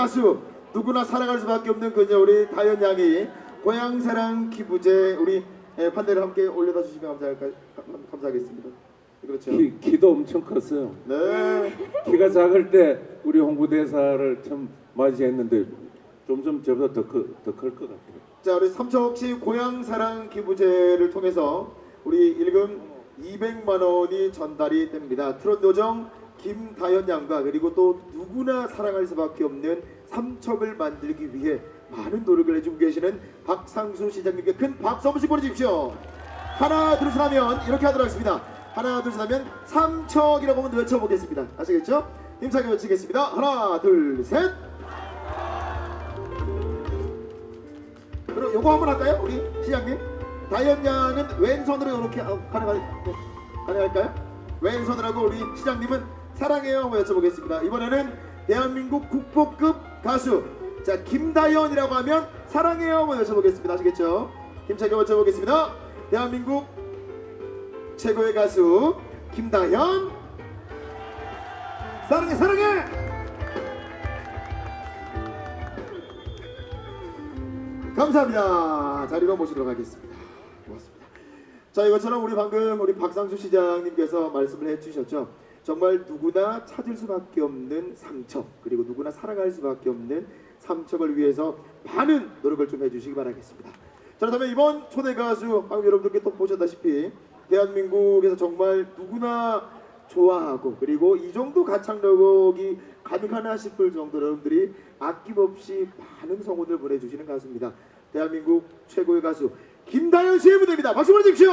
가수 누구나 사랑할 수밖에 없는 그녀 우리 다현 양이 고향사랑 기부제 우리 예, 판넬을 함께 올려다 주시면 감사할까, 감- 감사하겠습니다. 그렇죠. 키, 키도 엄청 컸어요. 네. 키가 작을 때 우리 홍보대사를 참 맞이했는데 점점 저보다 더클 것 같아요. 자 우리 삼척시 고향사랑 기부제를 통해서 우리 일금 200만 원이 전달이 됩니다. 트롯 요정 김다현 양과 그리고 또 누구나 사랑할 수밖에 없는 삼척을 만들기 위해 많은 노력을 해주고 계시는 박상수 시장님께 큰 박수 한번씩 보내주십시오. 하나 둘셋 하면 이렇게 하도록 하겠습니다. 하나 둘셋 하면 삼척이라고 한번 외쳐보겠습니다. 아시겠죠? 힘차게 외치겠습니다. 하나 둘 셋. 그럼 요거 한번 할까요? 우리 시장님. 다현 양은 왼손으로 이렇게 아, 가능할, 네, 가능할까요? 왼손으로 하고 우리 시장님은 사랑해요 한번 여쭤보겠습니다. 이번에는 대한민국 국보급 가수 자 김다현이라고 하면 사랑해요 한번 여쭤보겠습니다. 아시겠죠? 힘차게 여쭤보겠습니다. 대한민국 최고의 가수 김다현 사랑해 사랑해 감사합니다. 자리로 모시도록 하겠습니다. 고맙습니다. 자 이것처럼 우리 방금 우리 박상수 시장님께서 말씀을 해주셨죠. 정말 누구나 찾을 수밖에 없는 삼척 그리고 누구나 사랑할 수밖에 없는 삼척을 위해서 많은 노력을 좀 해주시기 바라겠습니다. 자 그렇다면 이번 초대 가수 방금 여러분들께 또 보셨다시피 대한민국에서 정말 누구나 좋아하고 그리고 이 정도 가창력이 가능하나 싶을 정도로 여러분들이 아낌없이 많은 성원을 보내주시는 가수입니다. 대한민국 최고의 가수 김다현 씨의 무대입니다. 박수 보내주십시오.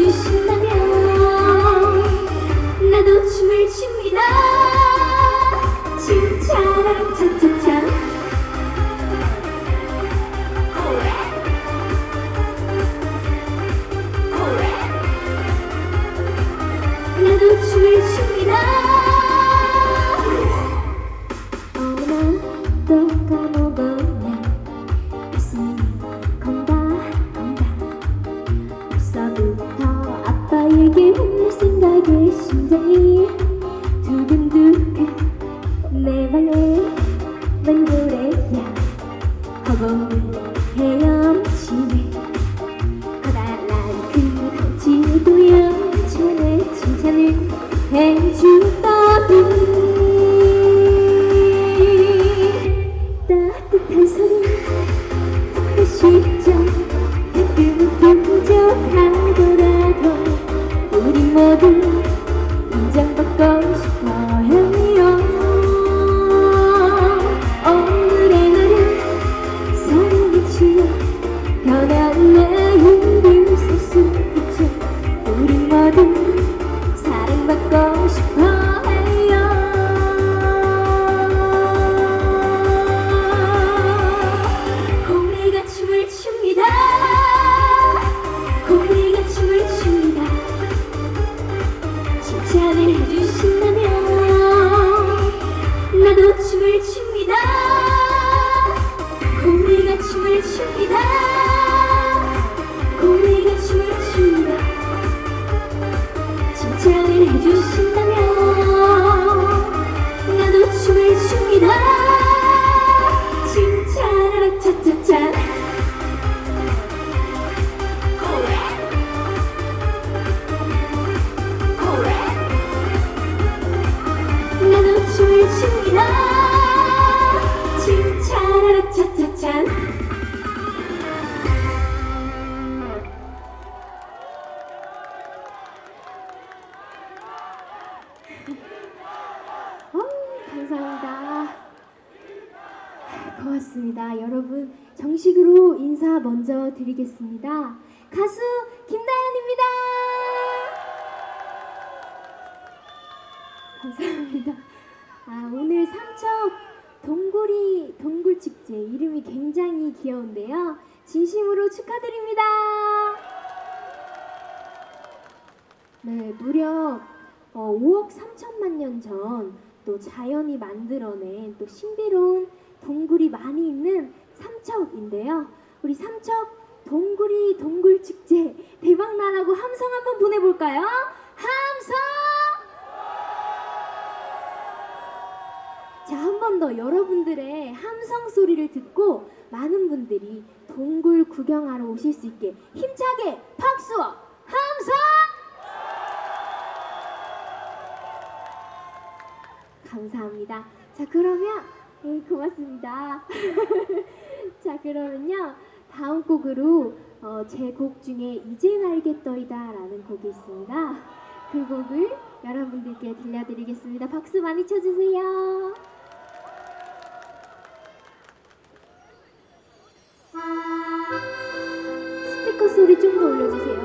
주신다면 나도 춤을 춥니다. 칭찬 칭찬을 해주더니 어우, 감사합니다. 고맙습니다. 여러분, 정식으로 인사 먼저 드리겠습니다. 가수 김다연입니다. 감사합니다. 아, 오늘 삼척 동굴이 동굴 축제 이름이 굉장히 귀여운데요. 진심으로 축하드립니다. 네, 무려 어, 5억 3천만 년 전 또 자연이 만들어낸 또 신비로운 동굴이 많이 있는 삼척인데요. 우리 삼척 동굴이 동굴 축제 대박 나라고 함성 한번 보내볼까요? 함성! 자, 한 번 더 여러분들의 함성 소리를 듣고 많은 분들이 동굴 구경하러 오실 수 있게 힘차게 박수와 함성! 감사합니다. 자, 그러면 네, 고맙습니다. 자, 그러면요. 다음 곡으로 어, 제 곡 중에 이젠 알겠더이다 라는 곡이 있습니다. 그 곡을 여러분들께 들려드리겠습니다. 박수 많이 쳐주세요. 스피커 소리 좀 더 올려주세요.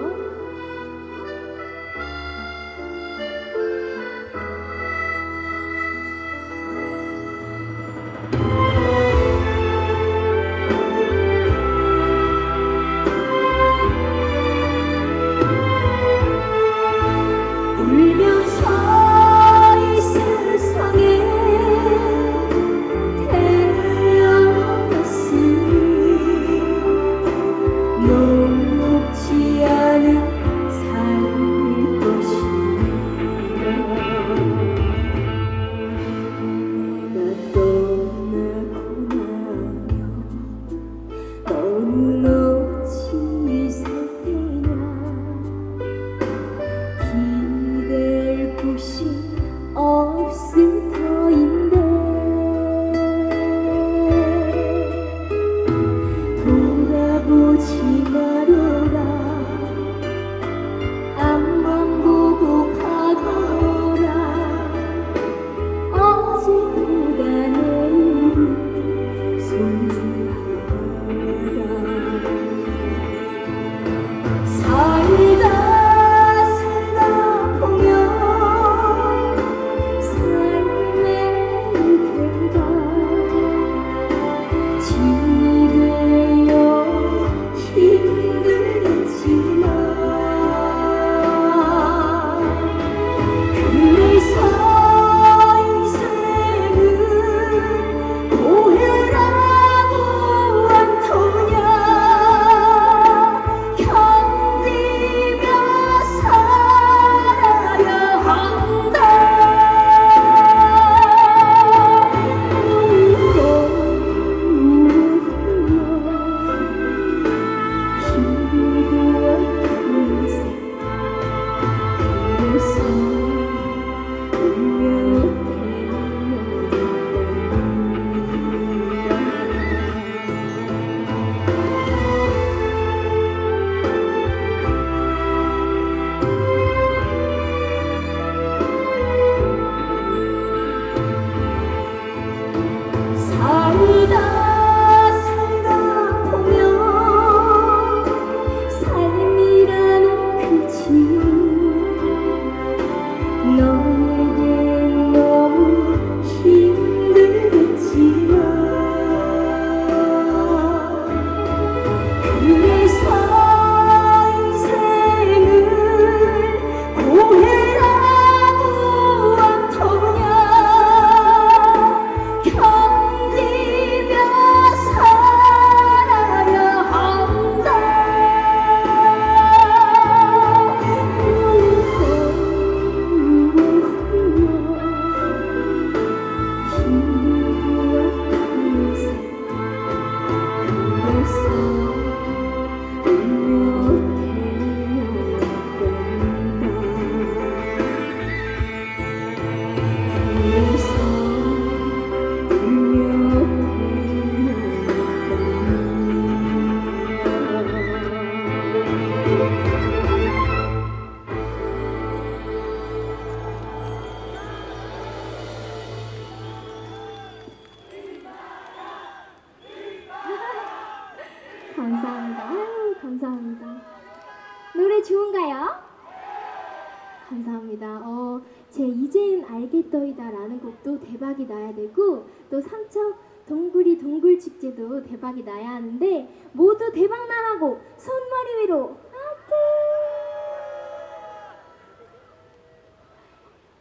이젠 알겠더이다 라는 곡도 대박이 나야 되고 또 삼척 동굴이 동굴 축제도 대박이 나야 하는데 모두 대박 나라고 손머리 위로 하트.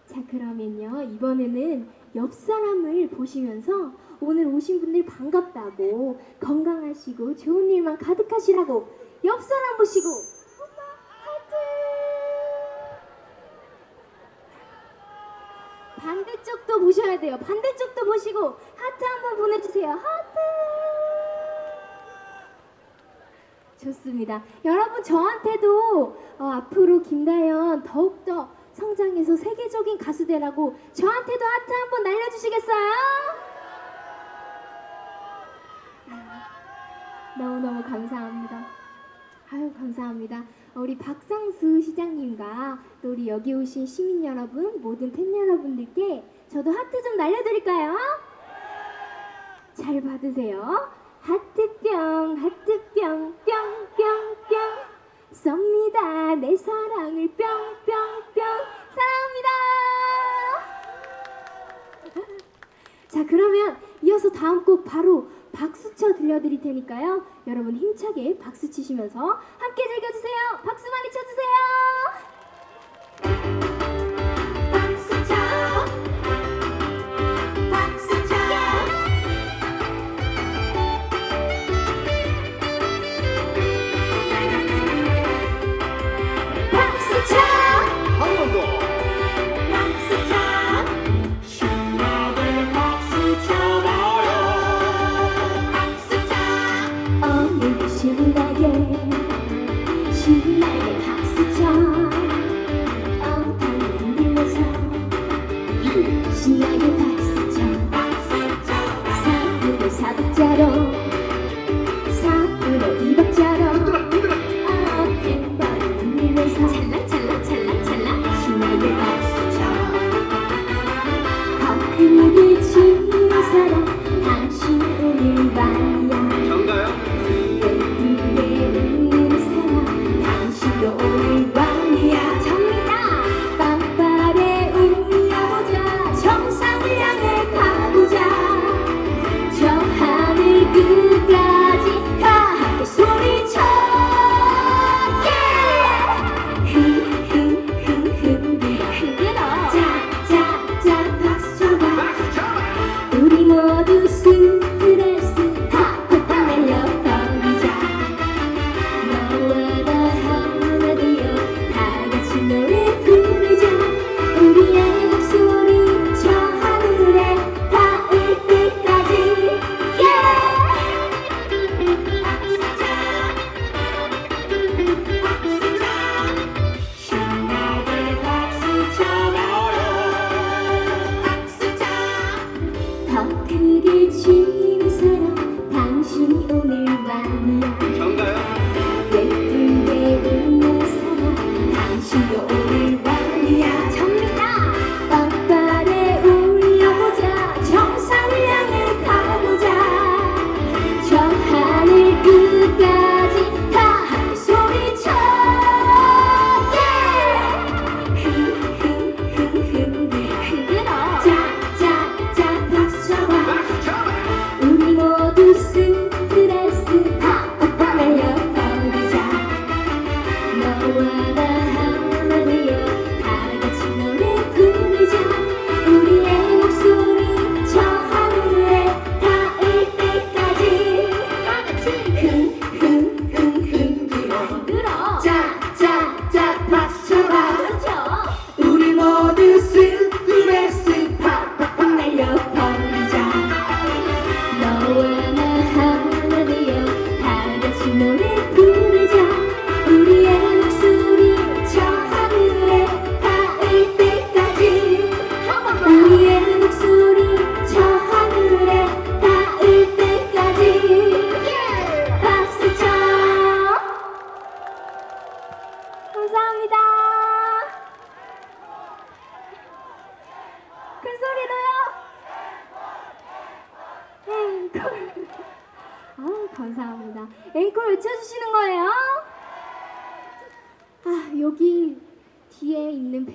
자 그러면요 이번에는 옆 사람을 보시면서 오늘 오신 분들 반갑다고 건강하시고 좋은 일만 가득하시라고 옆 사람 보시고 반대쪽도 보셔야 돼요 반대쪽도 보시고 하트 한번 보내주세요 하트 좋습니다 여러분 저한테도 어, 앞으로 김다연 더욱더 성장해서 세계적인 가수 되라고 저한테도 하트 한번 날려주시겠어요? 너무너무 감사합니다. 아유 감사합니다. 어, 우리 박상수 시장님과 또 우리 여기 오신 시민 여러분 모든 팬 여러분들께 저도 하트 좀 날려드릴까요? 잘 받으세요. 하트뿅 하트뿅 뿅뿅 뿅 쏩니다 내 사랑을 뿅 뿅 뿅 사랑합니다. 자 그러면 이어서 다음 곡 바로 박수 쳐 들려드릴 테니까요. 여러분 힘차게 박수 치시면서 함께 즐겨주세요. 박수 많이 쳐주세요. 커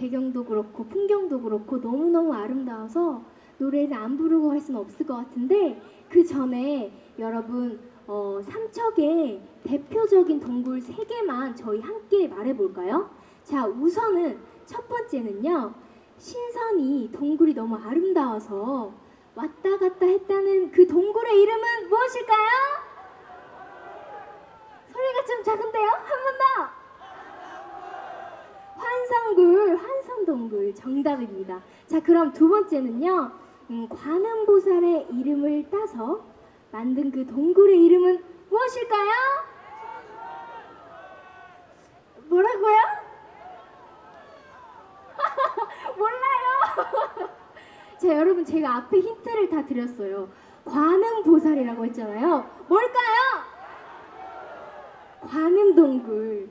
배경도 그렇고 풍경도 그렇고 너무너무 아름다워서 노래를 안 부르고 할 수는 없을 것 같은데 그 전에 여러분 어, 삼척의 대표적인 동굴 세 개만 저희 함께 말해볼까요? 자, 우선은 첫 번째는요. 신선이 동굴이 너무 아름다워서 왔다 갔다 했다는 그 동굴의 이름은 무엇일까요? 소리가 좀 작은데요? 한 번 더! 환상굴, 환상동굴 정답입니다. 자, 그럼 두 번째는요. 음, 관음보살의 이름을 따서 만든 그 동굴의 이름은 무엇일까요? 뭐라고요? 몰라요. 자, 여러분 제가 앞에 힌트를 다 드렸어요. 관음보살이라고 했잖아요. 뭘까요? 관음동굴입니다.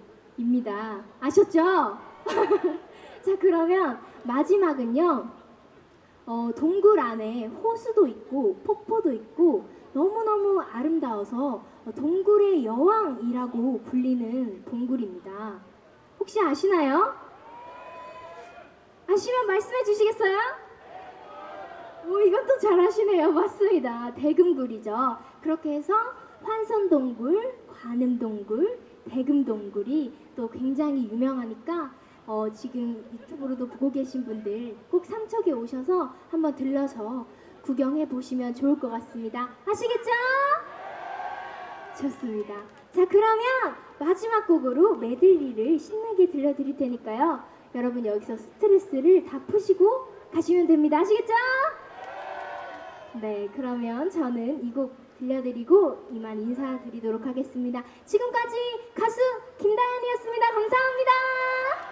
아셨죠? 자, 그러면 마지막은요. 어, 동굴 안에 호수도 있고 폭포도 있고 너무너무 아름다워서 어, 동굴의 여왕이라고 불리는 동굴입니다. 혹시 아시나요? 아시면 말씀해 주시겠어요? 오, 이것도 잘 아시네요. 맞습니다. 대금굴이죠. 그렇게 해서 환선동굴, 관음동굴, 대금동굴이 또 굉장히 유명하니까 어, 지금 유튜브로도 보고 계신 분들 꼭 삼척에 오셔서 한번 들러서 구경해 보시면 좋을 것 같습니다. 아시겠죠? 좋습니다. 자, 그러면 마지막 곡으로 메들리를 신나게 들려드릴 테니까요. 여러분 여기서 스트레스를 다 푸시고 가시면 됩니다. 아시겠죠? 네, 그러면 저는 이 곡 들려드리고 이만 인사드리도록 하겠습니다. 지금까지 가수 김다현이었습니다. 감사합니다.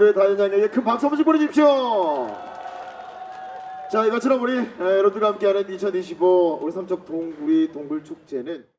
노래 다현양에게 큰 박수 한번 보내주십시오. 자 이것처럼 우리 여러분들과 함께하는 2025 우리 삼척 동구리 동굴 축제는